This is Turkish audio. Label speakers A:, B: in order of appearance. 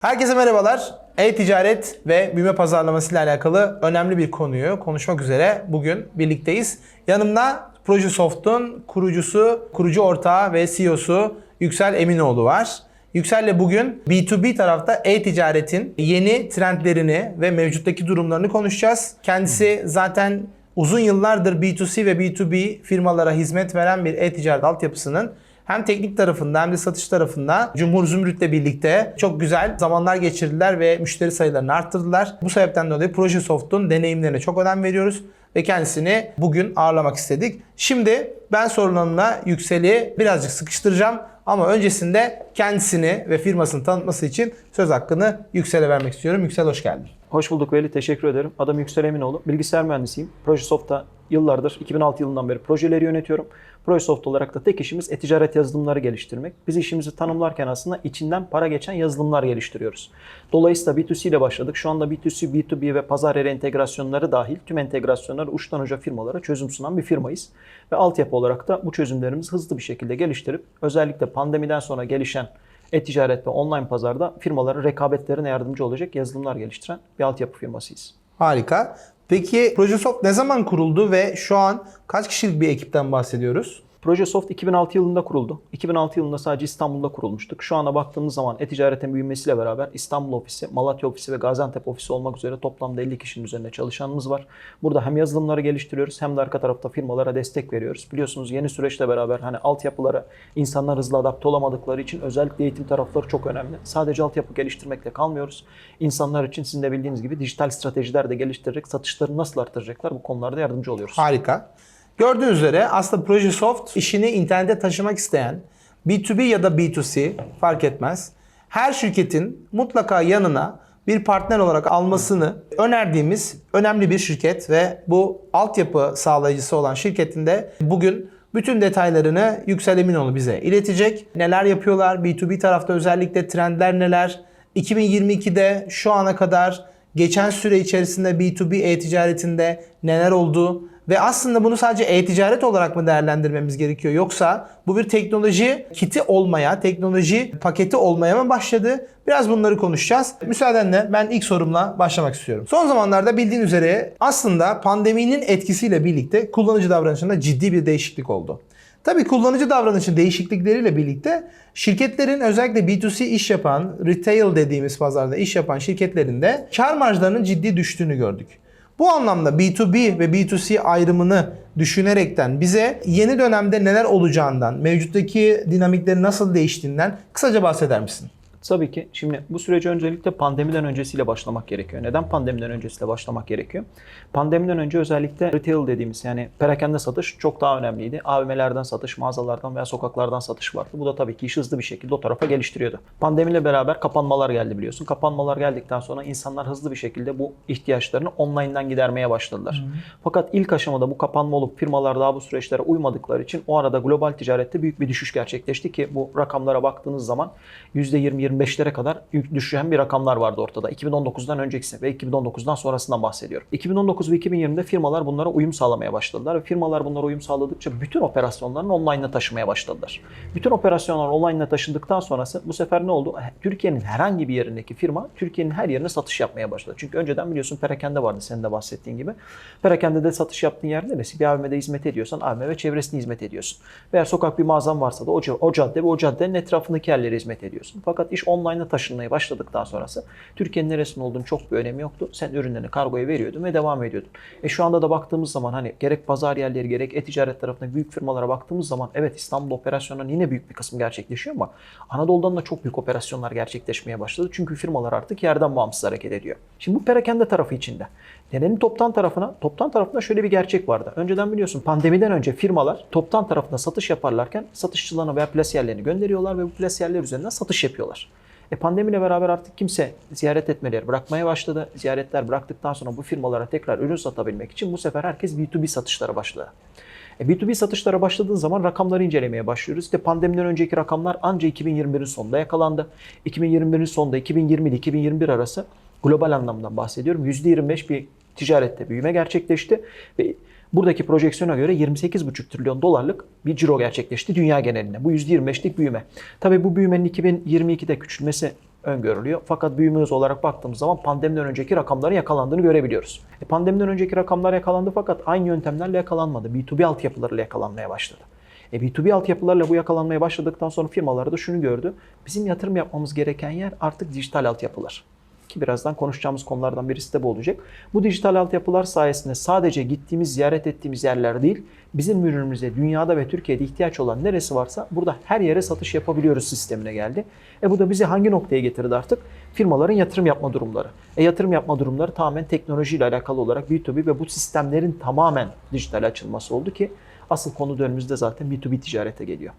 A: Herkese merhabalar. E-ticaret ve büyüme pazarlaması ile alakalı önemli bir konuyu konuşmak üzere bugün birlikteyiz. Yanımda Projesoft'un kurucusu, kurucu ortağı ve CEO'su Yüksel Eminoğlu var. Yüksel'le bugün B2B tarafta e-ticaretin yeni trendlerini ve mevcuttaki durumlarını konuşacağız. Kendisi zaten uzun yıllardır B2C ve B2B firmalara hizmet veren bir e-ticaret altyapısının hem teknik tarafında hem de satış tarafında Cumhur Zümrüt'le birlikte çok güzel zamanlar geçirdiler ve müşteri sayılarını arttırdılar. Bu sebepten dolayı Projesoft'un deneyimlerine çok önem veriyoruz ve kendisini bugün ağırlamak istedik. Şimdi ben sorularımla Yüksel'i birazcık sıkıştıracağım ama öncesinde kendisini ve firmasını tanıtması için söz hakkını Yüksel'e vermek istiyorum. Yüksel hoş geldin.
B: Hoş bulduk Veli, teşekkür ederim. Adım Yüksel Eminoğlu. Bilgisayar mühendisiyim. Projesoft'ta yıllardır, 2006 yılından beri projeleri yönetiyorum. Projesoft olarak da tek işimiz e-ticaret yazılımları geliştirmek. Biz işimizi tanımlarken aslında içinden para geçen yazılımlar geliştiriyoruz. Dolayısıyla B2C ile başladık. Şu anda B2C, B2B ve pazar yeri entegrasyonları dahil tüm entegrasyonları uçtan uca firmalara çözüm sunan bir firmayız. Ve altyapı olarak da bu çözümlerimizi hızlı bir şekilde geliştirip özellikle pandemiden sonra gelişen e-ticaret ve online pazarda firmaların rekabetlerine yardımcı olacak yazılımlar geliştiren bir altyapı firmasıyız.
A: Harika. Peki Projesoft ne zaman kuruldu ve şu an kaç kişilik bir ekipten bahsediyoruz?
B: Projesoft 2006 yılında kuruldu. 2006 yılında sadece İstanbul'da kurulmuştuk. Şu ana baktığımız zaman e-ticaretin büyümesiyle beraber İstanbul ofisi, Malatya ofisi ve Gaziantep ofisi olmak üzere toplamda 50 kişinin üzerinde çalışanımız var. Burada hem yazılımları geliştiriyoruz hem de arka tarafta firmalara destek veriyoruz. Biliyorsunuz yeni süreçle beraber hani altyapılara insanlar hızlı adapte olamadıkları için özellikle eğitim tarafları çok önemli. Sadece altyapı geliştirmekle kalmıyoruz. İnsanlar için sizin de bildiğiniz gibi dijital stratejiler de geliştirerek satışlarını nasıl artıracaklar bu konularda yardımcı oluyoruz.
A: Harika. Gördüğünüz üzere aslında Projesoft işini internete taşımak isteyen B2B ya da B2C fark etmez. Her şirketin mutlaka yanına bir partner olarak almasını önerdiğimiz önemli bir şirket ve bu altyapı sağlayıcısı olan şirketin de bugün bütün detaylarını Yüksel Eminoğlu bize iletecek. Neler yapıyorlar? B2B tarafta özellikle trendler neler? 2022'de şu ana kadar geçen süre içerisinde B2B e-ticaretinde neler oldu? Ve aslında bunu sadece e-ticaret olarak mı değerlendirmemiz gerekiyor? Yoksa bu bir teknoloji kiti olmaya, teknoloji paketi olmaya mı başladı? Biraz bunları konuşacağız. Müsaadenle ben ilk sorumla başlamak istiyorum. Son zamanlarda bildiğin üzere aslında pandeminin etkisiyle birlikte kullanıcı davranışında ciddi bir değişiklik oldu. Tabii kullanıcı davranışı değişiklikleriyle birlikte şirketlerin özellikle B2C iş yapan, retail dediğimiz pazarda iş yapan şirketlerin de kar marjlarının ciddi düştüğünü gördük. Bu anlamda B2B ve B2C ayrımını düşünerekten bize yeni dönemde neler olacağından, mevcuttaki dinamiklerin nasıl değiştiğinden kısaca bahseder misin?
B: Tabii ki. Şimdi bu süreci öncelikle pandemiden öncesiyle başlamak gerekiyor. Neden pandemiden öncesiyle başlamak gerekiyor? Pandemiden önce özellikle retail dediğimiz yani perakende satış çok daha önemliydi. AVM'lerden satış, mağazalardan veya sokaklardan satış vardı. Bu da tabii ki işi hızlı bir şekilde o tarafa geliştiriyordu. Pandemiyle beraber kapanmalar geldi biliyorsun. Kapanmalar geldikten sonra insanlar hızlı bir şekilde bu ihtiyaçlarını online'dan gidermeye başladılar. Fakat ilk aşamada bu kapanma olup firmalar daha bu süreçlere uymadıkları için o arada global ticarette büyük bir düşüş gerçekleşti ki bu rakamlara baktığınız zaman %20-25'lere kadar düşen bir rakamlar vardı ortada. 2019'dan öncekisi ve 2019'dan sonrasından bahsediyorum. 2019 ve 2020'de firmalar bunlara uyum sağlamaya başladılar ve firmalar bunlara uyum sağladıkça bütün operasyonlarını online'a taşımaya başladılar. Bütün operasyonlar online'a taşındıktan sonrası bu sefer ne oldu? Türkiye'nin herhangi bir yerindeki firma Türkiye'nin her yerine satış yapmaya başladı. Çünkü önceden biliyorsun perakende vardı senin de bahsettiğin gibi. Perakende de satış yaptığın yer neresi? Bir AVM'de hizmet ediyorsan AVM ve çevresine hizmet ediyorsun. Veya sokak bir mağazan varsa da o, o cadde ve o caddenin etrafındaki yerlere hizmet ediyorsun. Fakat iş online'a taşınmaya başladıktan sonrası Türkiye'nin neresinde olduğunu çok bir önemi yoktu. Sen ürünlerini kargoya veriyordun ve devam ediyordun. E şu anda da baktığımız zaman hani gerek pazar yerleri gerek e-ticaret tarafındaki büyük firmalara baktığımız zaman evet İstanbul operasyonların yine büyük bir kısmı gerçekleşiyor ama Anadolu'dan da çok büyük operasyonlar gerçekleşmeye başladı. Çünkü firmalar artık yerden bağımsız hareket ediyor. Şimdi bu perakende tarafı içinde. Gelelim toptan tarafına. Toptan tarafında şöyle bir gerçek vardı. Önceden biliyorsun pandemiden önce firmalar toptan tarafında satış yaparlarken satışçılarına veya plasiyerlerini gönderiyorlar ve bu plasiyerler üzerinden satış yapıyorlar. E pandemiyle beraber artık kimse ziyaret etmeleri bırakmaya başladı. Ziyaretler bıraktıktan sonra bu firmalara tekrar ürün satabilmek için bu sefer herkes B2B satışlara başladı. E B2B satışlara başladığın zaman rakamları incelemeye başlıyoruz. İşte pandemiden önceki rakamlar anca 2021'in sonunda yakalandı. 2021'in sonunda 2020 ile 2021 arası global anlamdan bahsediyorum. %25 bir ticarette büyüme gerçekleşti ve buradaki projeksiyona göre 28,5 trilyon dolarlık bir ciro gerçekleşti dünya genelinde. Bu %25'lik büyüme. Tabii bu büyümenin 2022'de küçülmesi öngörülüyor. Fakat büyüme hızı olarak baktığımız zaman pandemiden önceki rakamların yakalandığını görebiliyoruz. E, pandemiden önceki rakamlar yakalandı fakat aynı yöntemlerle yakalanmadı. B2B altyapılarıyla yakalanmaya başladı. E, B2B altyapılarla bu yakalanmaya başladıktan sonra firmalar da şunu gördü. Bizim yatırım yapmamız gereken yer artık dijital altyapılar. Ki birazdan konuşacağımız konulardan birisi de bu olacak. Bu dijital altyapılar sayesinde sadece gittiğimiz, ziyaret ettiğimiz yerler değil, bizim ürünümüze dünyada ve Türkiye'de ihtiyaç olan neresi varsa burada her yere satış yapabiliyoruz sistemine geldi. E bu da bizi hangi noktaya getirdi artık? Firmaların yatırım yapma durumları. E yatırım yapma durumları tamamen teknolojiyle alakalı olarak B2B ve bu sistemlerin tamamen dijital açılması oldu ki asıl konu da önümüzde zaten B2B ticarete geliyor.